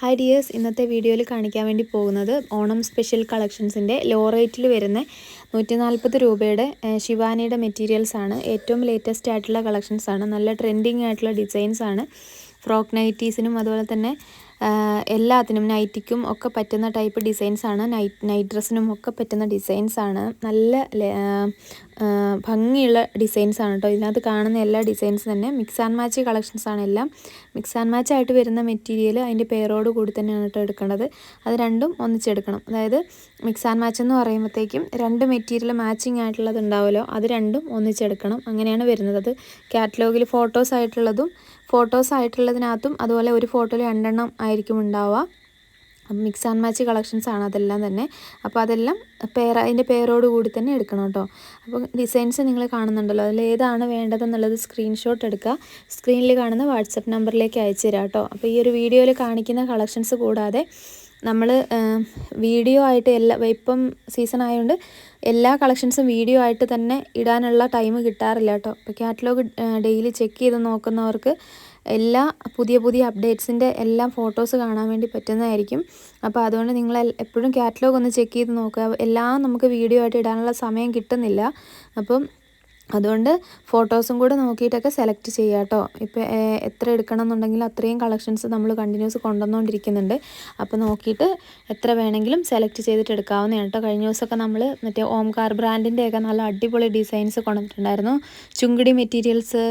Hi dears ഇന്നത്തെ വീഡിയോയിൽ കാണിക്കാൻ വേണ്ടി പോകുന്നത് ഓണം സ്പെഷ്യൽ കളക്ഷൻസിന്റെ ലോ റേറ്റിൽ വരുന്ന നൂറ്റി നാൽപ്പത് രൂപയുടെ ശിവാനിയുടെ മെറ്റീരിയൽസ് ആണ്. ഏറ്റവും ലേറ്റസ്റ്റ് ആയിട്ടുള്ള കളക്ഷൻസ് ആണ്. നല്ല ട്രെൻഡിങ് ആയിട്ടുള്ള ഡിസൈൻസ് ആണ്. ഫ്രോക്ക് നൈറ്റീസിനും അതുപോലെ തന്നെ എല്ലാത്തിനും നൈറ്റിക്കും ഒക്കെ പറ്റുന്ന ടൈപ്പ് ഡിസൈൻസ് ആണ്. നൈറ്റ് നൈറ്റ് ഡ്രസ്സിനും ഒക്കെ പറ്റുന്ന ഡിസൈൻസ് ആണ്. നല്ല ഭംഗിയുള്ള ഡിസൈൻസ് ആണ് കേട്ടോ ഇതിനകത്ത് കാണുന്ന എല്ലാ ഡിസൈൻസ് തന്നെ മിക്സ് ആൻഡ് മാച്ച് കളക്ഷൻസ് ആണ് എല്ലാം. മിക്സ് ആൻഡ് മാച്ച് ആയിട്ട് വരുന്ന മെറ്റീരിയൽ അതിന്റെ പേരോട് കൂടി തന്നെയാണ് കേട്ടോ എടുക്കേണ്ടത്. അത് രണ്ടും ഒന്നിച്ചെടുക്കണം. അതായത് മിക്സ് ആൻഡ് മാച്ച് എന്ന് പറയുമ്പോഴത്തേക്കും രണ്ട് മെറ്റീരിയൽ മാച്ചിങ് ആയിട്ടുള്ളത് ഉണ്ടാവുമല്ലോ അത് രണ്ടും ഒന്നിച്ചെടുക്കണം. അങ്ങനെയാണ് വരുന്നത്. അത് കാറ്റലോഗിൽ ഫോട്ടോസ് ആയിട്ടുള്ളതും ഫോട്ടോസ് ആയിട്ടുള്ളതിനകത്തും അതുപോലെ ഒരു ഫോട്ടോയിൽ രണ്ടെണ്ണം ആയിരിക്കും ഉണ്ടാവുക. മിക്സ് ആൻഡ് മാച്ച് കളക്ഷൻസ് ആണ് അതെല്ലാം തന്നെ. അപ്പോൾ അതെല്ലാം പേർ അതിന്റെ പേരോട് കൂടി തന്നെ എടുക്കണം കേട്ടോ. അപ്പോൾ ഡിസൈൻസ് നിങ്ങൾ കാണുന്നുണ്ടല്ലോ. അതിൽ ഏതാണ് വേണ്ടതെന്നുള്ളത് സ്ക്രീൻഷോട്ട് എടുക്കുക. സ്ക്രീനിൽ കാണുന്ന വാട്സപ്പ് നമ്പറിലേക്ക് അയച്ചു തരാം കേട്ടോ. അപ്പോൾ ഈ ഒരു വീഡിയോയിൽ കാണിക്കുന്ന കളക്ഷൻസ് കൂടാതെ നമ്മൾ വീഡിയോ ആയിട്ട് എല്ലാ ഇപ്പം സീസൺ ആയതുകൊണ്ട് എല്ലാ കളക്ഷൻസും വീഡിയോ ആയിട്ട് തന്നെ ഇടാനുള്ള ടൈം കിട്ടാറില്ല കേട്ടോ. അപ്പോൾ കാറ്റലോഗ് ഡെയിലി ചെക്ക് ചെയ്ത് നോക്കുന്നവർക്ക് എല്ലാ പുതിയ പുതിയ അപ്ഡേറ്റ്സിന്റെ എല്ലാം ഫോട്ടോസ് കാണാൻ വേണ്ടി പറ്റുന്നതായിരിക്കും. അപ്പോൾ അതുകൊണ്ട് നിങ്ങൾ എപ്പോഴും കാറ്റലോഗ് ഒന്ന് ചെക്ക് ചെയ്ത് നോക്കുക. എല്ലാം നമുക്ക് വീഡിയോ ആയിട്ട് ഇടാനുള്ള സമയം കിട്ടുന്നില്ല. അപ്പം അതുകൊണ്ട് ഫോട്ടോസും കൂടെ നോക്കിയിട്ടൊക്കെ സെലക്ട് ചെയ്യുക കേട്ടോ ഇപ്പോൾ എത്ര എടുക്കണം എന്നുണ്ടെങ്കിൽ അത്രയും കളക്ഷൻസ് നമ്മൾ കണ്ടിന്യൂസ് കൊണ്ടുവന്നുകൊണ്ടിരിക്കുന്നുണ്ട്. അപ്പോൾ നോക്കിയിട്ട് എത്ര വേണമെങ്കിലും സെലക്ട് ചെയ്തിട്ട് എടുക്കാവുന്നതാണ് കേട്ടോ. കഴിഞ്ഞ ദിവസമൊക്കെ നമ്മൾ മറ്റേ ഓംകാർ ബ്രാൻഡിന്റെയൊക്കെ നല്ല അടിപൊളി ഡിസൈൻസ് കൊണ്ടുവന്നിട്ടുണ്ടായിരുന്നു. ചുങ്കിടി മെറ്റീരിയൽസ്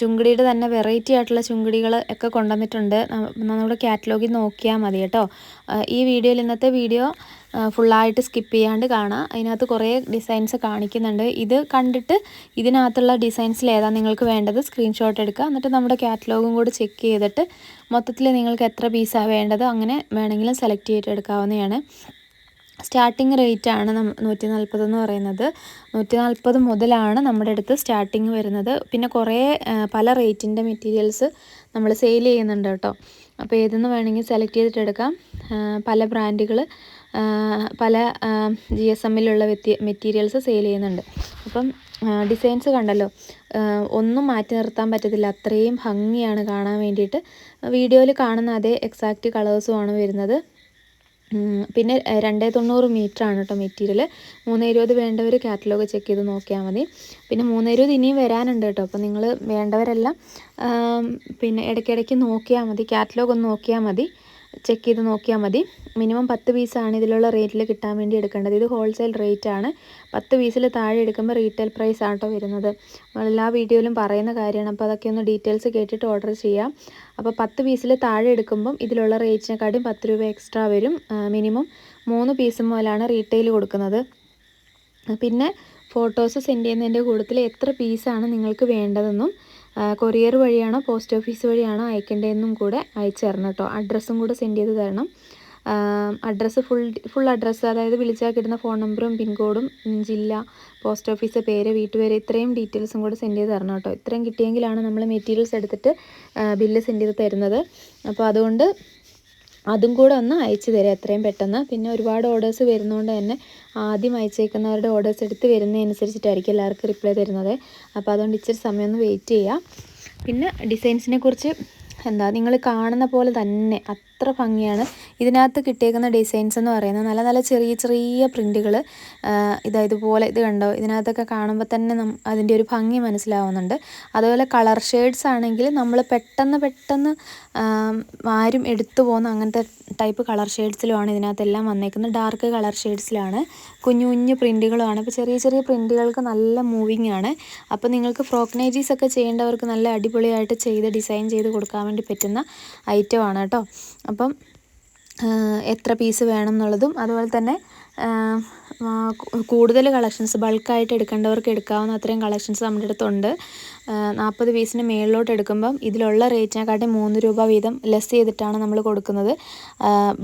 ചുങ്കിടിയുടെ തന്നെ വെറൈറ്റി ആയിട്ടുള്ള ചുങ്കിടികൾ ഒക്കെ കൊണ്ടുവന്നിട്ടുണ്ട്. നമ്മുടെ കാറ്റലോഗിൽ നോക്കിയാൽ മതി കേട്ടോ. ഈ വീഡിയോയിൽ ഇന്നത്തെ വീഡിയോ ഫുള്ളായിട്ട് സ്കിപ്പ് ചെയ്യാണ്ട് കാണാം. അതിനകത്ത് കുറേ ഡിസൈൻസ് കാണിക്കുന്നുണ്ട്. ഇത് കണ്ടിട്ട് ഇതിനകത്തുള്ള ഡിസൈൻസിൽ ഏതാണ് നിങ്ങൾക്ക് വേണ്ടത് സ്ക്രീൻഷോട്ട് എടുക്കുക. എന്നിട്ട് നമ്മുടെ കാറ്റലോഗും കൂടി ചെക്ക് ചെയ്തിട്ട് മൊത്തത്തിൽ നിങ്ങൾക്ക് എത്ര പീസാണ് വേണ്ടത് അങ്ങനെ വേണമെങ്കിലും സെലക്ട് ചെയ്തിട്ട് എടുക്കാവുന്നതാണ്. സ്റ്റാർട്ടിങ് റേറ്റ് ആണ് നൂറ്റി നാൽപ്പത് എന്ന് പറയുന്നത്. നൂറ്റി നാൽപ്പത് മുതലാണ് നമ്മുടെ അടുത്ത് സ്റ്റാർട്ടിങ് വരുന്നത്. പിന്നെ കുറേ പല റേറ്റിന്റെ മെറ്റീരിയൽസ് നമ്മൾ സെയിൽ ചെയ്യുന്നുണ്ട് കേട്ടോ. അപ്പോൾ ഏതെന്ന് വേണമെങ്കിൽ സെലക്ട് ചെയ്തിട്ടെടുക്കാം പല ബ്രാൻഡുകൾ പല ജി എസ് എമ്മിലുള്ള വ്യത്യ മെറ്റീരിയൽസ് സെയിൽ ചെയ്യുന്നുണ്ട്. അപ്പം ഡിസൈൻസ് കണ്ടല്ലോ. ഒന്നും മാറ്റി നിർത്താൻ പറ്റത്തില്ല. അത്രയും ഭംഗിയാണ് കാണാൻ വേണ്ടിയിട്ട്. വീഡിയോയിൽ കാണുന്ന അതേ എക്സാക്റ്റ് കളേഴ്സുമാണ് വരുന്നത്. പിന്നെ രണ്ടേ തൊണ്ണൂറ് മീറ്റർ ആണ് കേട്ടോ മെറ്റീരിയൽ മൂന്ന് ഇരുപത് വേണ്ടവർ കാറ്റലോഗ് ചെക്ക് ചെയ്ത് നോക്കിയാൽ മതി. പിന്നെ മൂന്ന് ഇരുപത് ഇനിയും വരാനുണ്ട് കേട്ടോ അപ്പോൾ നിങ്ങൾ വേണ്ടവരെല്ലാം പിന്നെ ഇടയ്ക്കിടയ്ക്ക് നോക്കിയാൽ മതി. കാറ്റലോഗ് ഒന്ന് നോക്കിയാൽ മതി. ചെക്ക് ചെയ്ത് നോക്കിയാൽ മതി. മിനിമം പത്ത് പീസാണ് ഇതിലുള്ള റേറ്റിൽ കിട്ടാൻ വേണ്ടി എടുക്കേണ്ടത്. ഇത് ഹോൾസെയിൽ റേറ്റ് ആണ്. പത്ത് പീസിൽ താഴെ എടുക്കുമ്പോൾ റീറ്റെയിൽ പ്രൈസ് ആട്ടോ വരുന്നത്. എല്ലാ വീഡിയോയിലും പറയുന്ന കാര്യമാണ്. അപ്പോൾ അതൊക്കെ ഒന്ന് ഡീറ്റെയിൽസ് കേട്ടിട്ട് ഓർഡർ ചെയ്യാം. അപ്പോൾ പത്ത് പീസിൽ താഴെ എടുക്കുമ്പം ഇതിലുള്ള റേറ്റിനെക്കാട്ടും പത്ത് രൂപ എക്സ്ട്രാ വരും. മിനിമം മൂന്ന് പീസ് മുതലാണ് റീറ്റെയിൽ കൊടുക്കുന്നത്. പിന്നെ ഫോട്ടോസ് സെൻഡ് ചെയ്യുന്നതിന്റെ കൂട്ടത്തിൽ എത്ര പീസാണ് നിങ്ങൾക്ക് വേണ്ടതെന്നും കൊറിയർ വഴിയാണോ പോസ്റ്റ് ഓഫീസ് വഴിയാണോ അയക്കേണ്ടതെന്നും കൂടെ അയച്ചു തരണം കേട്ടോ. അഡ്രസ്സും കൂടെ സെൻഡ് ചെയ്ത് തരണം. അഡ്രസ്സ് ഫുൾ ഫുൾ അഡ്രസ്സ് അതായത് വിളിച്ചാൽ കിട്ടുന്ന ഫോൺ നമ്പറും പിൻകോഡും ജില്ല പോസ്റ്റ് ഓഫീസ് പേര് വീട്ടുപേര് ഇത്രയും ഡീറ്റെയിൽസും കൂടെ സെൻഡ് ചെയ്ത് തരണം കേട്ടോ. ഇത്രയും കിട്ടിയെങ്കിലാണ് നമ്മൾ മെറ്റീരിയൽസ് എടുത്തിട്ട് ബില്ല് സെൻഡ് ചെയ്ത് തരുന്നത്. അപ്പോൾ അതുകൊണ്ട് അതും കൂടെ ഒന്ന് അയച്ചു തരാം എത്രയും പെട്ടെന്ന്. പിന്നെ ഒരുപാട് ഓർഡേഴ്സ് വരുന്നതുകൊണ്ട് തന്നെ ആദ്യം അയച്ചേക്കുന്നവരുടെ ഓർഡേഴ്സ് എടുത്ത് വരുന്നതനുസരിച്ചിട്ടായിരിക്കും എല്ലാവർക്കും റിപ്ലൈ തരുന്നത്. അപ്പോൾ അതുകൊണ്ട് ഇച്ചിരി സമയം ഒന്ന് വെയിറ്റ് ചെയ്യുക പിന്നെ ഡിസൈൻസിനെ കുറിച്ച് എന്താ നിങ്ങൾ കാണുന്ന പോലെ തന്നെ അത്ര ഭംഗിയാണ്. ഇതിനകത്ത് കിട്ടിയേക്കുന്ന ഡിസൈൻസ് എന്ന് പറയുന്നത് നല്ല നല്ല ചെറിയ ചെറിയ പ്രിന്റുകൾ ഇതാ ഇതുപോലെ ഇത് കണ്ടോ? ഇതിനകത്തൊക്കെ കാണുമ്പോൾ തന്നെ അതിന്റെ ഒരു ഭംഗി മനസ്സിലാവുന്നുണ്ട്. അതുപോലെ കളർ ഷെയ്ഡ്സ് ആണെങ്കിൽ നമ്മൾ പെട്ടെന്ന് പെട്ടെന്ന് ആരും എടുത്തു പോകുന്ന അങ്ങനത്തെ ടൈപ്പ് കളർ ഷെയ്ഡ്സിലുമാണ് ഇതിനകത്തെല്ലാം വന്നേക്കുന്നത്. ഡാർക്ക് കളർ ഷെയ്ഡ്സിലാണ് കുഞ്ഞു കുഞ്ഞു പ്രിന്റുകളുമാണ് ഇപ്പോൾ ചെറിയ ചെറിയ പ്രിന്റുകൾക്ക് നല്ല മൂവിങ് ആണ്. അപ്പോൾ നിങ്ങൾക്ക് ഫ്രോക്നൈജീസ് ഒക്കെ ചെയ്യേണ്ടവർക്ക് നല്ല അടിപൊളിയായിട്ട് ചെയ്ത് ഡിസൈൻ ചെയ്ത് കൊടുക്കാൻ വേണ്ടി പറ്റുന്ന ഐറ്റമാണ് കേട്ടോ. അപ്പം എത്ര പീസ് വേണം എന്നുള്ളതും അതുപോലെ തന്നെ കൂടുതൽ കളക്ഷൻസ് ബൾക്കായിട്ട് എടുക്കേണ്ടവർക്ക് എടുക്കാവുന്ന അത്രയും കളക്ഷൻസ് നമ്മുടെ അടുത്തുണ്ട്. നാൽപ്പത് പീസിന് മേളിലോട്ട് എടുക്കുമ്പം ഇതിലുള്ള റേറ്റിനെക്കാട്ടി മൂന്ന് രൂപ വീതം ലെസ് ചെയ്തിട്ടാണ് നമ്മൾ കൊടുക്കുന്നത്.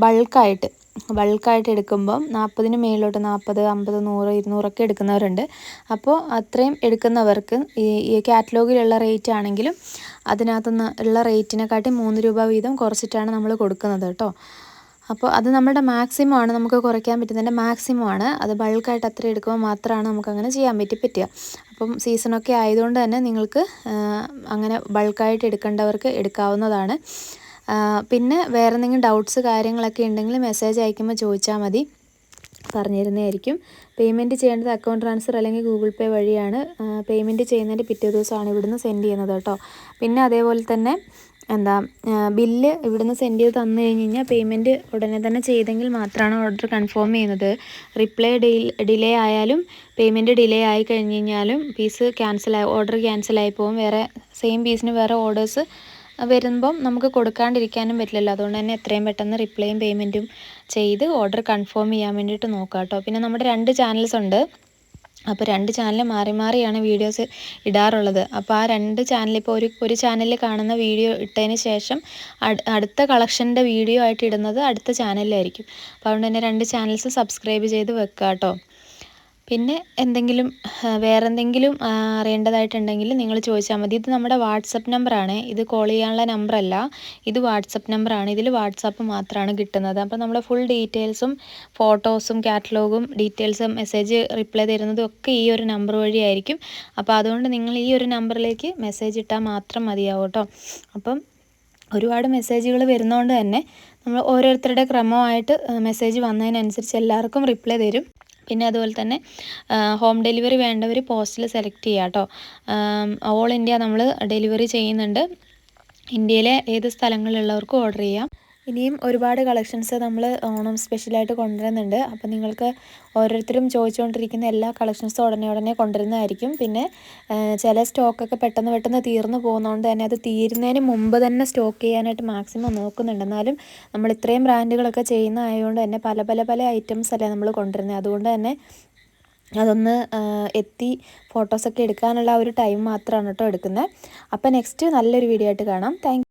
ബൾക്കായിട്ട്. ബൾക്കായിട്ട് എടുക്കുമ്പം നാൽപ്പതിന് മേളിലോട്ട് നാൽപ്പത് അമ്പത് നൂറ് ഇരുന്നൂറൊക്കെ എടുക്കുന്നവരുണ്ട്. അപ്പോൾ അത്രയും എടുക്കുന്നവർക്ക് ഈ ഈ കാറ്റലോഗിലുള്ള റേറ്റ് ആണെങ്കിലും അതിനകത്തുനിന്ന് ഉള്ള റേറ്റിനെക്കാട്ടി മൂന്ന് രൂപ വീതം കുറച്ചിട്ടാണ് നമ്മൾ കൊടുക്കുന്നത് കേട്ടോ. അപ്പോൾ അത് നമ്മുടെ മാക്സിമം ആണ്. നമുക്ക് കുറയ്ക്കാൻ പറ്റുന്നതിന്റെ മാക്സിമം ആണ്. അത് ബൾക്കായിട്ട് അത്ര എടുക്കുമ്പോൾ മാത്രമാണ് നമുക്കങ്ങനെ ചെയ്യാൻ പറ്റി പറ്റുക. അപ്പം സീസണൊക്കെ ആയതുകൊണ്ട് തന്നെ നിങ്ങൾക്ക് അങ്ങനെ ബൾക്കായിട്ട് എടുക്കേണ്ടവർക്ക് എടുക്കാവുന്നതാണ്. പിന്നെ വേറെ എന്തെങ്കിലും ഡൗട്ട്സ് കാര്യങ്ങളൊക്കെ ഉണ്ടെങ്കിൽ മെസ്സേജ് അയക്കുമ്പോൾ ചോദിച്ചാൽ മതി. പറഞ്ഞു തരുന്നതായിരിക്കും പേയ്മെന്റ് ചെയ്യേണ്ടത് അക്കൗണ്ട് ട്രാൻസ്ഫർ അല്ലെങ്കിൽ ഗൂഗിൾ പേ വഴിയാണ്. പേയ്മെന്റ് ചെയ്യുന്നതിന്റെ പിറ്റേ ദിവസമാണ് ഇവിടുന്ന് സെൻഡ് ചെയ്യുന്നത് കേട്ടോ. പിന്നെ അതേപോലെ തന്നെ എന്താ ബില്ല് ഇവിടുന്ന് സെൻഡ് ചെയ്ത് തന്നു കഴിഞ്ഞ് കഴിഞ്ഞാൽ പേയ്മെന്റ് ഉടനെ തന്നെ ചെയ്തെങ്കിൽ മാത്രമാണ് ഓർഡർ കൺഫേം ചെയ്യുന്നത്. റിപ്ലൈ ഡിലേ ആയാലും പേയ്മെന്റ് ഡിലേ ആയി കഴിഞ്ഞ് കഴിഞ്ഞാലും പീസ് ക്യാൻസൽ ആയി ഓർഡർ ക്യാൻസൽ ആയി പോകും. വേറെ സെയിം പീസിന് വേറെ ഓർഡേഴ്സ് വരുമ്പം നമുക്ക് കൊടുക്കാണ്ടിരിക്കാനും പറ്റില്ലല്ലോ. അതുകൊണ്ട് തന്നെ എത്രയും പെട്ടെന്ന് റിപ്ലൈയും പേയ്മെന്റും ചെയ്ത് ഓർഡർ കൺഫേം ചെയ്യാൻ വേണ്ടിയിട്ട് നോക്കുക കേട്ടോ പിന്നെ നമ്മുടെ രണ്ട് ചാനൽസ് ഉണ്ട്. അപ്പോൾ രണ്ട് ചാനൽ മാറി മാറിയാണ് വീഡിയോസ് ഇടാറുള്ളത്. അപ്പോൾ ആ രണ്ട് ചാനൽ ഇപ്പോൾ ഒരു ഒരു ചാനലിൽ കാണുന്ന വീഡിയോ ഇട്ടതിന് ശേഷം അട്- അടുത്ത കളക്ഷന്റെ വീഡിയോ ആയിട്ട് ഇടുന്നത് അടുത്ത ചാനലിലായിരിക്കും അപ്പോൾ അതുകൊണ്ട് തന്നെ രണ്ട് ചാനൽസ് സബ്സ്ക്രൈബ് ചെയ്ത് വെക്കുക കേട്ടോ പിന്നെ എന്തെങ്കിലും വേറെ എന്തെങ്കിലും അറിയേണ്ടതായിട്ടുണ്ടെങ്കിൽ നിങ്ങൾ ചോദിച്ചാൽ മതി. ഇത് നമ്മുടെ വാട്സപ്പ് നമ്പറാണ്. ഇത് കോൾ ചെയ്യാനുള്ള നമ്പറല്ല. ഇത് വാട്സപ്പ് നമ്പറാണ്. ഇതിൽ വാട്സാപ്പ് മാത്രമാണ് കിട്ടുന്നത്. അപ്പോൾ നമ്മുടെ ഫുൾ ഡീറ്റെയിൽസും ഫോട്ടോസും കാറ്റലോഗും ഡീറ്റെയിൽസും മെസ്സേജ് റിപ്ലൈ തരുന്നതും ഒക്കെ ഈ ഒരു നമ്പർ വഴിയായിരിക്കും അപ്പോൾ അതുകൊണ്ട് നിങ്ങൾ ഈ ഒരു നമ്പറിലേക്ക് മെസ്സേജ് ഇട്ടാൽ മാത്രം മതിയാവും കേട്ടോ. അപ്പം ഒരുപാട് മെസ്സേജുകൾ വരുന്നതുകൊണ്ട് തന്നെ നമ്മൾ ഓരോരുത്തരുടെ ക്രമമായിട്ട് മെസ്സേജ് വന്നതിനനുസരിച്ച് എല്ലാവർക്കും റിപ്ലൈ തരും. പിന്നെ അതുപോലെ തന്നെ ഹോം ഡെലിവറി വേണ്ടവർ പോസ്റ്റിൽ സെലക്ട് ചെയ്യുക കേട്ടോ ഓൾ ഇന്ത്യ നമ്മൾ ഡെലിവറി ചെയ്യുന്നുണ്ട്. ഇന്ത്യയിലെ ഏത് സ്ഥലങ്ങളിലുള്ളവർക്കും ഓർഡർ ചെയ്യാം. ഇനിയും ഒരുപാട് കളക്ഷൻസ് നമ്മൾ ഓണം സ്പെഷ്യലായിട്ട് കൊണ്ടുവരുന്നുണ്ട്. അപ്പോൾ നിങ്ങൾക്ക് ഓരോരുത്തരും ചോദിച്ചുകൊണ്ടിരിക്കുന്ന എല്ലാ കളക്ഷൻസും ഉടനെ ഉടനെ കൊണ്ടുവരുന്നതായിരിക്കും. പിന്നെ ചില സ്റ്റോക്കൊക്കെ പെട്ടെന്ന് പെട്ടെന്ന് തീർന്നു പോകുന്നതുകൊണ്ട് തന്നെ അത് തീരുന്നതിന് മുമ്പ് തന്നെ സ്റ്റോക്ക് ചെയ്യാനായിട്ട് മാക്സിമം നോക്കുന്നുണ്ട്. എന്നാലും നമ്മൾ ഇത്രയും ബ്രാൻഡുകളൊക്കെ ചെയ്യുന്ന ആയതുകൊണ്ട് തന്നെ പല പല പല ഐറ്റംസ് അല്ലേ നമ്മൾ കൊണ്ടുവരുന്നത്. അതുകൊണ്ട് തന്നെ അതൊന്ന് എത്തി ഫോട്ടോസൊക്കെ എടുക്കാനുള്ള ഒരു ടൈം മാത്രമാണ് കേട്ടോ എടുക്കുന്നത്. അപ്പോൾ നെക്സ്റ്റ് നല്ലൊരു വീഡിയോ ആയിട്ട് കാണാം. താങ്ക്